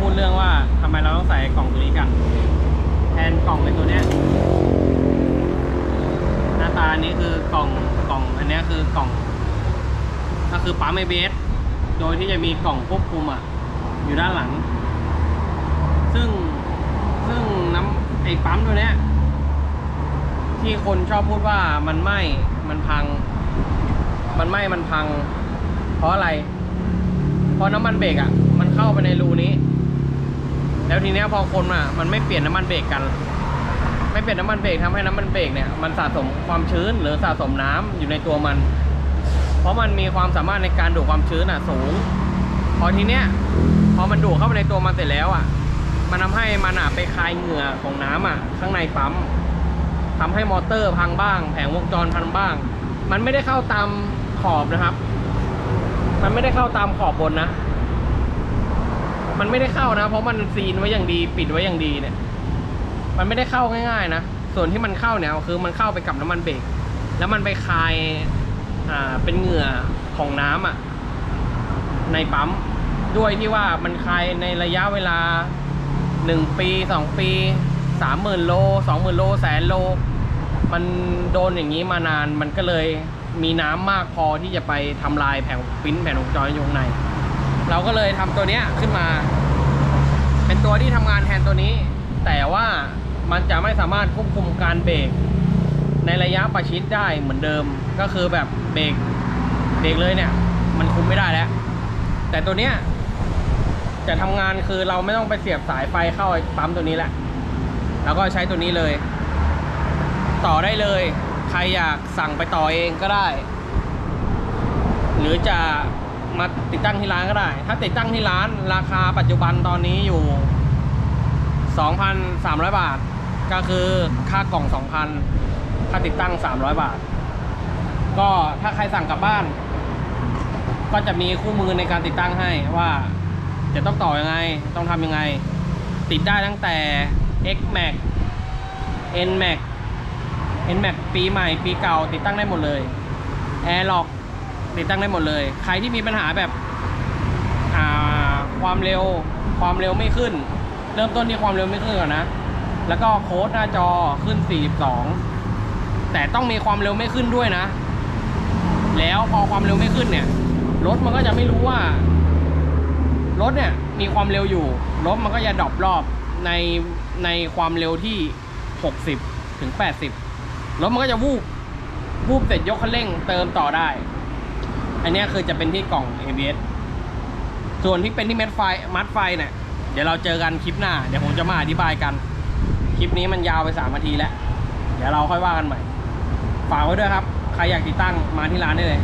พูดเรื่องว่าทำไมเราต้องใส่กล่องตัวนี้กัน แทนกล่องเป็นตัวเนี้ยหน้าตาอันนี้คือกล่องกล่องอันนี้คือกล่องก็คือปั๊มไอเบสโดยที่จะมีกล่องควบคุมอะ อยู่ด้านหลัง ซึ่งซึ่งน้ำไอปั๊มตัวเนี้ย ที่คนชอบพูดว่ามันไหม้มันพัง มันไหม้มันพัง เพราะอะไร เพราะน้ำมันเบรกอะ มันเข้าไปใน ทีเนี้ยพอคนอะมันไม่เปลี่ยนน้ำมันเบรกกัน ไม่เปลี่ยนน้ำมันเบรกทำให้น้ำมันเบรกเนี่ยมันสะสมความชื้นหรือสะสมน้ำอยู่ในตัวมัน เพราะมันมีความสามารถในการดูดความชื้นอะสูง พอทีเนี้ยพอมันดูดเข้าไปในตัวมันเสร็จแล้วอะ มันทำให้มันอะไปคายเหงื่อของน้ำอะ ข้างในปั๊มทำให้มอเตอร์พังบ้าง แผงวงจรพังบ้าง มันไม่ได้เข้าตามขอบนะครับ มันไม่ได้เข้าตามขอบบนนะ มันไม่ได้เข้านะ เพราะมันซีนไว้อย่างดี ปิดไว้อย่างดีเนี่ย มันไม่ได้เข้าง่ายๆนะ ส่วนที่มันเข้าเนี่ยคือมันเข้าไปกับน้ำมันเบรก แล้วมันไปคาย อ่า เป็นเหงื่อของน้ำอะ ในปั๊ม ด้วยที่ว่ามันคายในระยะเวลาหนึ่งปีสองปีสามหมื่นโลสองหมื่นโลแสนโล มันโดนอย่างนี้มานาน มันก็เลยมีน้ำมากพอที่จะไปทำลายแผงปิ้นแผงวงจรอยู่ข้างใน เราก็เลยทำตัวเนี้ยขึ้นมา เป็นตัวที่ทำงานแทนตัวนี้ แต่ว่ามันจะไม่สามารถควบคุมการเบรกในระยะประชิดได้เหมือนเดิมก็คือแบบเบรกเบรกเลยเนี่ย มันคุมไม่ได้แล้ว แต่ตัวเนี้ยจะทำงานคือเราไม่ต้องไปเสียบสายไฟเข้าไอ้ปั๊มตัวนี้แหละ แล้วก็ใช้ตัวนี้เลย ต่อได้เลย ใครอยากสั่งไปต่อเองก็ได้ หรือจะ มาติดตั้งที่ร้านก็ได้ ถ้าติดตั้งที่ร้านราคาปัจจุบันตอนนี้อยู่ 2,300 บาท ก็คือค่ากล่อง 2,000 ค่าติดตั้ง 300 บาท ก็ถ้าใครสั่งกลับบ้าน ก็จะมีคู่มือในการติดตั้งให้ว่าจะต้องต่อยังไง ต้องทำยังไง ติดได้ตั้งแต่ X Max N Max N Max ปีใหม่ปีเก่าติดตั้งได้หมดเลย Airlock ติดตั้งได้หมดเลย ใครที่มีปัญหาแบบอ่าความเร็วความเร็วไม่ขึ้น เริ่มต้นที่ความเร็วไม่ขึ้นก่อนนะ แล้วก็โค้ดหน้าจอขึ้น 42 แต่ต้องมีความเร็วไม่ขึ้นด้วยนะ แล้วพอความเร็วไม่ขึ้นเนี่ยรถมันก็จะไม่รู้ว่ารถเนี่ยมีความเร็วอยู่รถมันก็จะดรอปรอบในในความเร็วที่ 60 ถึง 80รถมันก็จะวูบวูบเสร็จยกคันเร่งเติมต่อได้ อันนี้คือจะเป็นที่กล่อง ABS ส่วนที่เป็นที่เม็ดไฟมัดไฟเนี่ยเดี๋ยวเราเจอกันคลิปหน้า เดี๋ยวผมจะมาอธิบายกัน คลิปนี้มันยาวไป3นาทีแล้ว เดี๋ยวเราค่อยว่ากันใหม่ ฝากไว้ด้วยครับ ใครอยากติดตั้งมาที่ร้านได้เลย